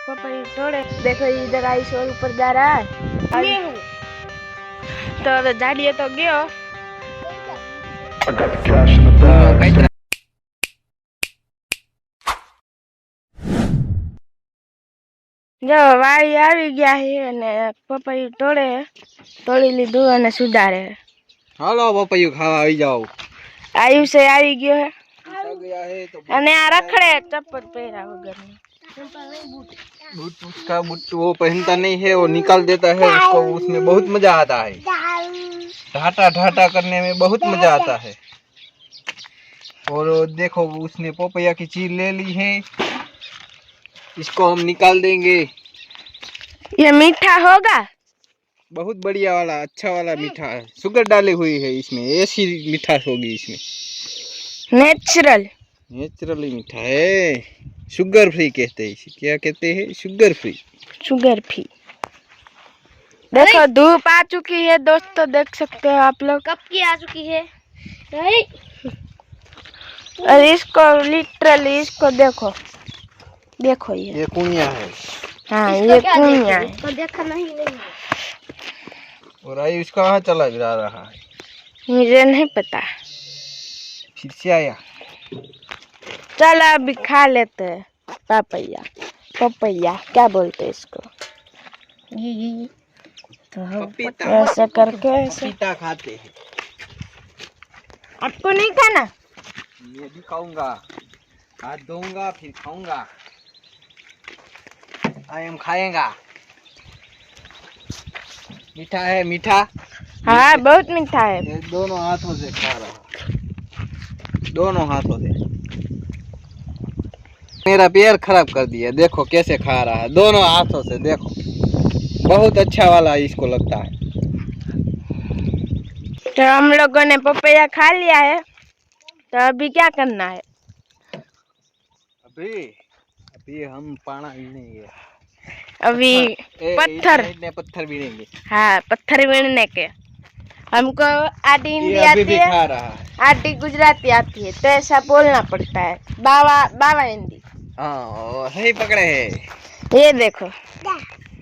पपई तोड़े देखो इधर आयुष और ऊपर जा रहा है तो હવે જાડીએ તો ગયો I got the cash in the bag. જો વાળી આવી ગયા છે અને પપઈ તોડે તોડી લીધું અને સુધારે હાલો પપૈયું ખાવા આવી જાઓ આયુષે આવી ગયો गया है तो છે અને આ રખડે ચપ્પલ પહેર્યા વગરની बूट उसका बूट वो पहनता नहीं है वो निकाल देता है उसको उसमें बहुत मज़ा आता है। ढाटा ढाटा करने में बहुत मज़ा आता है। और देखो उसने पोपैया की चीज़ ले ली है। इसको हम निकाल देंगे। ये मीठा होगा? बहुत बढ़िया वाला अच्छा वाला मीठा है। शुगर डाली हुई है इसमें ऐसी मिठास होगी इसमें। नेचुरल। नेचुरली मीठा है। शुगर फ्री कहते हैं इसे। क्या कहते हैं? शुगर फ्री शुगर फ्री देखो धूप आ चुकी है दोस्तों देख सकते हो आप लोग। कब की आ चुकी है? और इसको लिटरली इसको देखो। देखो ये। ये कुनिया है। हाँ ये कुइया है? तो देखा नहीं नहीं। और आई आयुष कहाँ चला जा रहा है। मुझे नहीं पता। फिर से आया। चलो अभी खा लेते हैं। पपैया पपैया क्या बोलते हैं इसको? पपीता। ऐसे करके ऐसे। पपीता खाते हैं। आपको नहीं खाना? मैं भी खाऊँगा। हाथ धोऊँगा फिर खाऊँगा। आई एम खाएगा। मीठा है मीठा? हाँ बहुत मीठा है। दोनों हाथों से खा रहा दोनों हाथों से। मेरा पैर खराब कर दिया। देखो कैसे खा रहा है। दोनों हाथों से देखो। बहुत अच्छा वाला इसको लगता है। तो हम लोगों ने पपैया खा लिया है। तो अभी क्या करना है? अभी अभी हम पाना बीनेंगे अभी ए, पत्थर। इतने पत्थर बीनेंगे हाँ पत्थर बीनने के। हमको आधी हिंदी आती है। है। आधी गुजराती आती है। तो ऐसा बोलना पड़ता है। बाबा बाबा हिंदी। हाँ सही पकड़े है। ये देखो।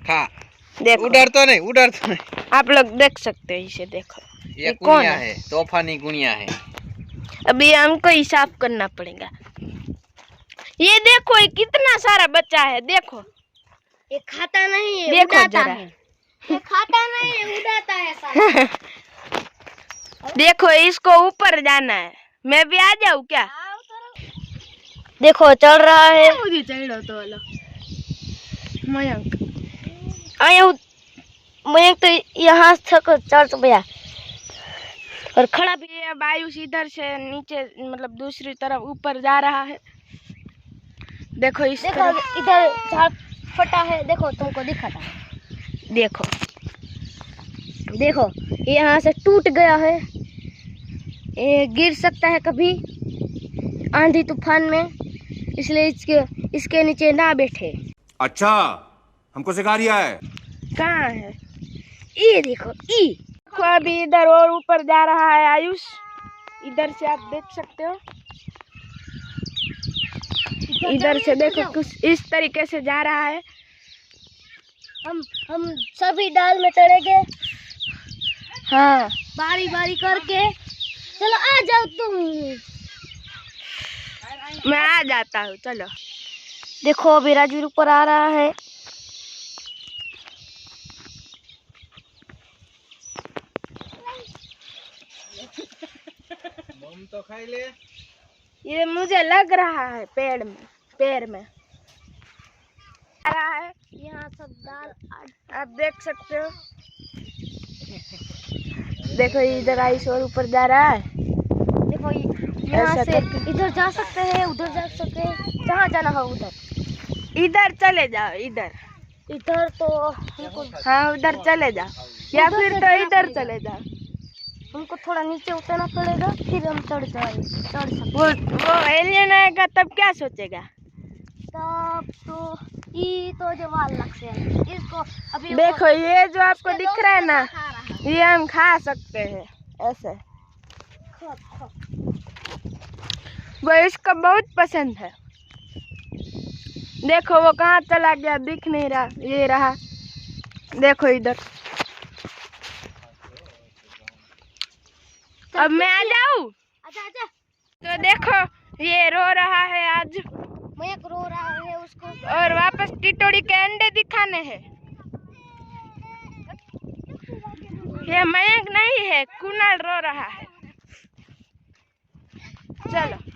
खा। देखो। उधर तो नहीं उधर तो नहीं। आप लोग देख सकते हो इसे देखो। ये ये कौन गुनिया है? है तूफानी गुनिया है। अभी हमको हिसाब करना पड़ेगा। ये देखो ये कितना सारा बच्चा है देखो। ये खाता नहीं है देखो उड़ाता जरा। है। ये खाता नहीं है उड़ाता है सारा। देखो इसको ऊपर जाना है। मैं भी आ जाऊँ क्या? देखो चल रहा है। मुझे चढ़ो तो वाला। मयंक। आया मैं तो यहाँ तक चढ़ गया। और खड़ा भी ये अब इधर से नीचे मतलब दूसरी तरफ़ ऊपर जा रहा है। देखो इस देखो इधर झाड़ फटा है। देखो तुमको दिखा दिखाता देखो। देखो यहाँ से टूट गया है। ये गिर सकता है कभी आंधी तूफ़ान में। इसलिए इसके इसके नीचे ना बैठे। अच्छा हमको सिखा रिया है। कहाँ है? ये देखो ई। देखो अभी इधर और ऊपर जा रहा है आयुष। इधर से आप देख सकते हो। इधर से देखो कुछ इस तरीके से जा रहा है। हम हम सभी डाल में चढ़ेंगे हाँ। बारी बारी करके। चलो आ जाओ तुम। मैं आ जाता हूँ चलो। देखो अभी राजवीर ऊपर आ रहा है। तो खाई ले। ये मुझे लग रहा है पेड़ में पेड़ में। आ रहा है यहाँ सब दाल आप देख सकते हो। देखो इधर आयुष और ऊपर जा रहा है। देखो ये- यहाँ से इधर जा सकते हैं उधर जा सकते हैं। जहाँ जाना हो उधर। इधर चले जाओ इधर। इधर तो हमको हाँ उधर चले जाओ। या फिर तो इधर चले जाओ। हमको थोड़ा नीचे उतरना पड़ेगा फिर हम चढ़ जाएँगे चढ़ सकते वो वो एलियन आएगा तब क्या सोचेगा? तब तो ई तो जो लग से इसको अभी देखो ये जो आपको दिख रहा है ना। ये हम खा सकते हैं ऐसे। खा, खा। वो इसको बहुत पसंद है। देखो वो कहाँ चला गया दिख नहीं रहा ये रहा। देखो इधर। अब मैं आ जाऊँ? अच्छा अच्छा। तो देखो ये रो रहा है आज। मयंक रो रहा है उसको। और वापस टिटोड़ी के अंडे दिखाने हैं। ये मयंक नहीं है कुणाल रो रहा है। चलो।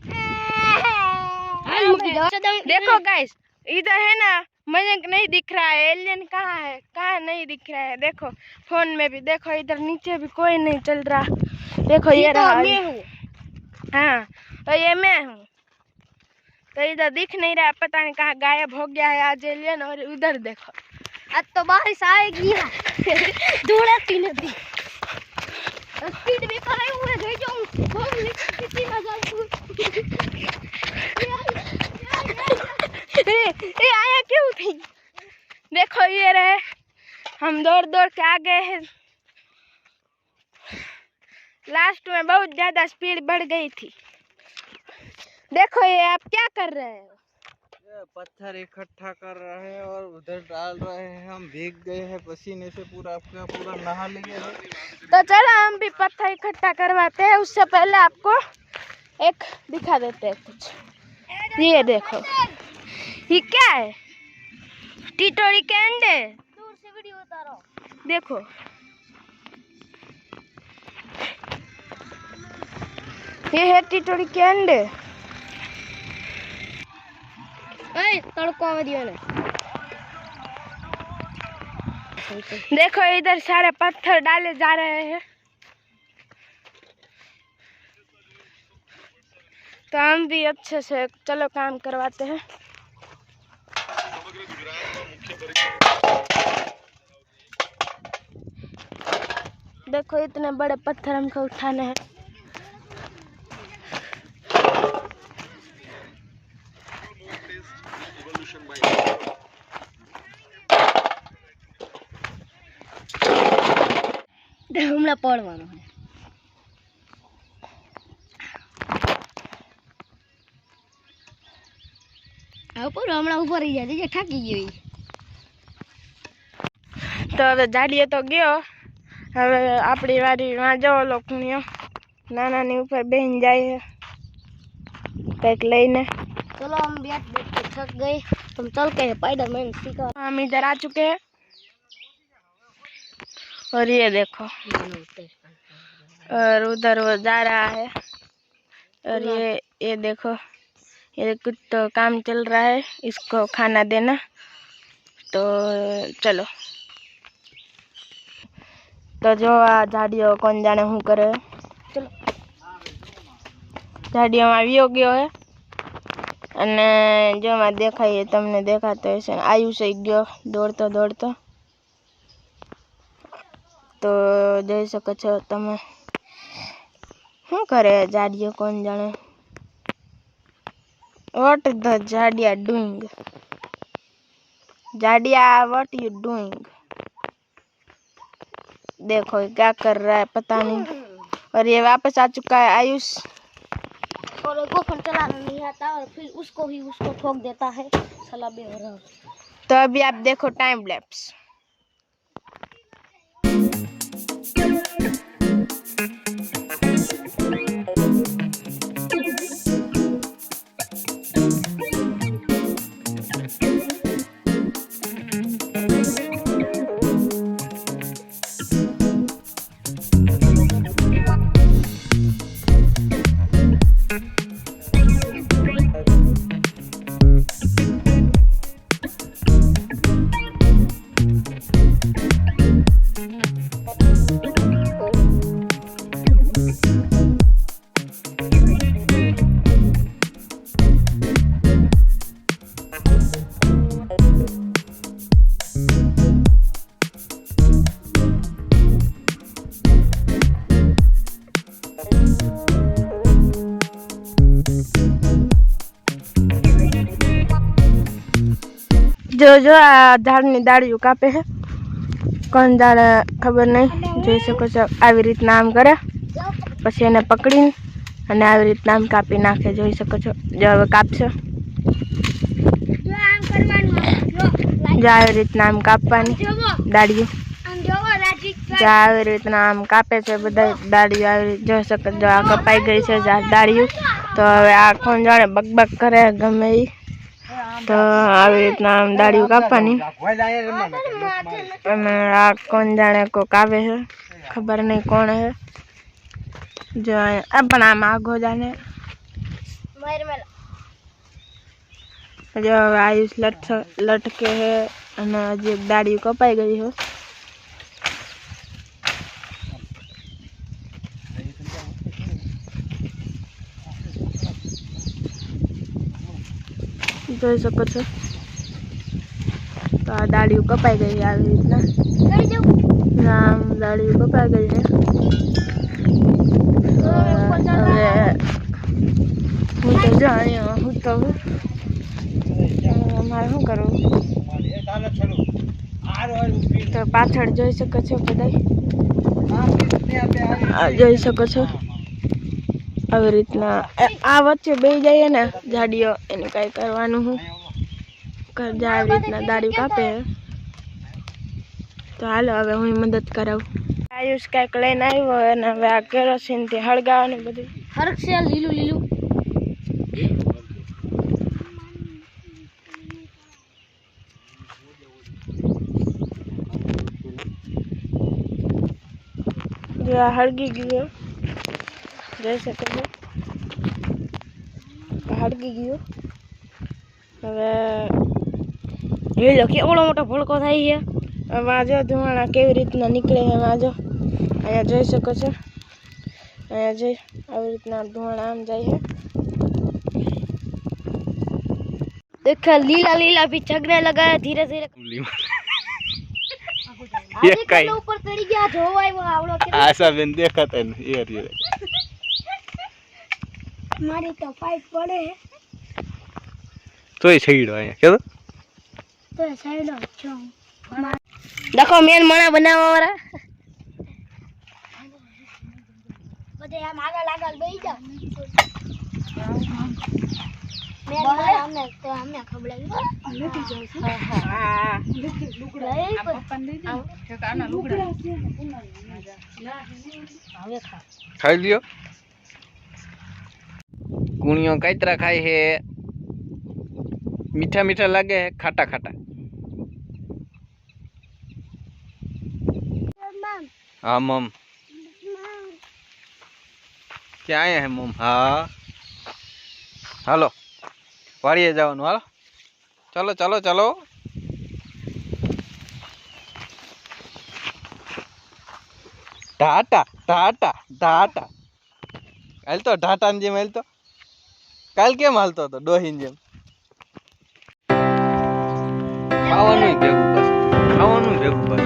देखो गाइस इधर है ना मयंक नहीं दिख रहा है एलियन कहाँ है? कहाँ नहीं दिख रहा है? देखो फ़ोन में भी देखो इधर नीचे भी कोई नहीं चल रहा। देखो ये रहा। मैं हाँ। और ये मैं हूँ। तो इधर दिख नहीं रहा पता नहीं कहाँ गायब हो गया है आज एलियन और उधर देखो। आज तो बारिश आएगी दौड़ती नदी। स्पीड में हुए गई जाऊँ कितनी ए, ए आया क्यों थी ये रहे। हम दौड़ दौड़ के आ गए हैं। लास्ट में बहुत ज़्यादा स्पीड बढ़ गई थी। देखो ये आप क्या कर रहे हो? पत्थर इकट्ठा कर रहे हैं और उधर डाल रहे हैं। हम भीग गए हैं पसीने से पूरा अपना पूरा नहा लिए तो चलो हम भी पत्थर इकट्ठा करवाते हैं। उससे पहले आपको एक दिखा देते हैं कुछ। ये देखो। ये क्या है? टिटोरी के अंडे दूर से वीडियो उतारो देखो। ये है टिटोरी के अंडे ए तड़को आवे दियो ने। देखो इधर सारे पत्थर डाले जा रहे हैं। तो हम भी अच्छे से चलो काम करवाते हैं। देखो इतने बड़े पत्थर हमको उठाने हैं હમણાં પડવાનો છે આ ઉપર હમણાં ઉપર રહી જાય જે થાકી ગયો ઈ. તો હવે જાડીએ તો ગયો હવે આપણી વારી વાં જવો લોકણીઓ નાનાની ઉપર બેન જાય કંઈક લઈને चलो हम बैठ बैठ के थक गए हम चल के स्पाइडरमैन सीखा हम इधर आ चुके हैं और ये देखो और उधर वो जा रहा है और ये ये देखो ये कुछ तो काम चल रहा है इसको खाना देना तो चलो तो जो आ झाड़ियों कौन जाने हूँ करे चलो ઝાડીઓમાં આવ્યો ગયો હે અને જેમાં દેખાય એ તમને દેખાતો હશે આયુષ ગયો દોડતો દોડતો તો જોઈ શકો છો તમે શું કરે જાડીઓ કોણ જાણે What the Jadia doing? Jadia what uh, you doing? देखो क्या कर रहा है पता नहीं और ये वापस आ चुका है आयुष और एक फ़ोन चलाना नहीं आता और फिर उसको ही उसको ठोक देता है सलाबे हो रहा तो अभी आप देखो टाइम लैप्स તો જો આ ઝાડની ડાળીઓ કાપે છે. કોણ ઝાડ ખબર નહીં. જોઈ શકો છો આવી રીતના આમ કરે. પછી એને પકડીને અને આવી રીતના આમ કાપી નાખે. જોઈ શકો છો. જો હવે કાપશો. જો આવી રીતના આમ કાપવાની ડાળીઓ. જો આવી રીતના આમ કાપે છે બધા ડાળીઓ આવી જોઈ શકો જો આ કપાઈ ગઈ છે ડાળીઓ. તો હવે આ કોણ જાણે બકબક કરે ગમે એ તો આવી રીતના આમ દાળીઓ કાપવાની. અને આ કોણ જાણે કોક આવે છે, ખબર નહીં કોણ છે. જો આ પણ આમ આગો માર જો આયુષ લટ લટકે છે અને હજી એક દાઢી કપાઈ ગઈ છે. જોઈ શકો છો. તો આ દાઢીઓ કપાઈ ગઈ આવી રીતના. આમ દાઢીઓ કપાઈ ગઈ છે. હવે હું તો જો અહીંયા હું તો હું મારે શું કરવું? તો પાછળ જોઈ શકો છો બધા આ જોઈ શકો છો. આવી રીતના. આ- વચ્ચે બે જાય ને જાડીઓ એને કાંઈ કરવાનું હું. કરજા આવી રીતના દાડી કાપે. તો હાલો હવે હું મદદ કરાવું. આયુષ કાંઈક લઈને આવ્યો અને હવે આ કેરોસીનથી હળગાવાનું બધું. હરક લીલું લીલું. જો આ હળગી ગયો. જોઈ શકો છો આ હળગી ગયો હવે એ લો કેવડો મોટો ભડકો થાય છે હવે આ જો ધુમાડા કેવી રીતના નીકળે છે એમાં જો અહીંયા જોઈ શકો છો અહીંયા જોઈ આવી રીતના ધુમાડા આમ જાય છે देखा लीला लीला भी झगने लगा है धीरे धीरे ये कई ऊपर चढ़ी गया जो આવ્યો આવડો કે आशा बेन देखत है ये रे મારી તો ફાઈટ પડે. તોય છઈડો અહીંયા કેતો? તો છઈડો છો. દેખો મેન મણા બનાવવા વાળા બધે આમ આગળ આગળ બેહી જાવ મેન મણા અમને તો અમને ખબડાવી લેતી જાવ છું હા હા લેતી લુગડા એ પપ્પાને દઈ દે જો કાના લુગડા. ના. હવે ખા. ખાઈ લ્યો. કુણિયો કાતરા ખાય હે મીઠા મીઠા લાગે હે ખાટા ખાટા હા મમ ક્યાં આયા હે મમ હા હાલો વાડીએ જવાનું હાલો ચલો ચલો ચલો ટાટા ટાટા ટાટા હાલ તો ટાટાની જેમ હાલ તો કાલ કેમ હાલતો હતો? ડોહીન જેમ. ખાવાનું ભેગું બસ ખાવાનું ભેગું બસ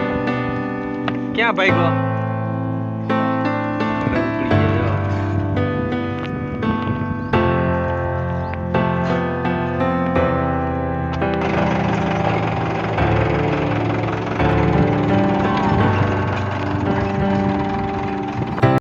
ક્યાં ભાઈ ગયો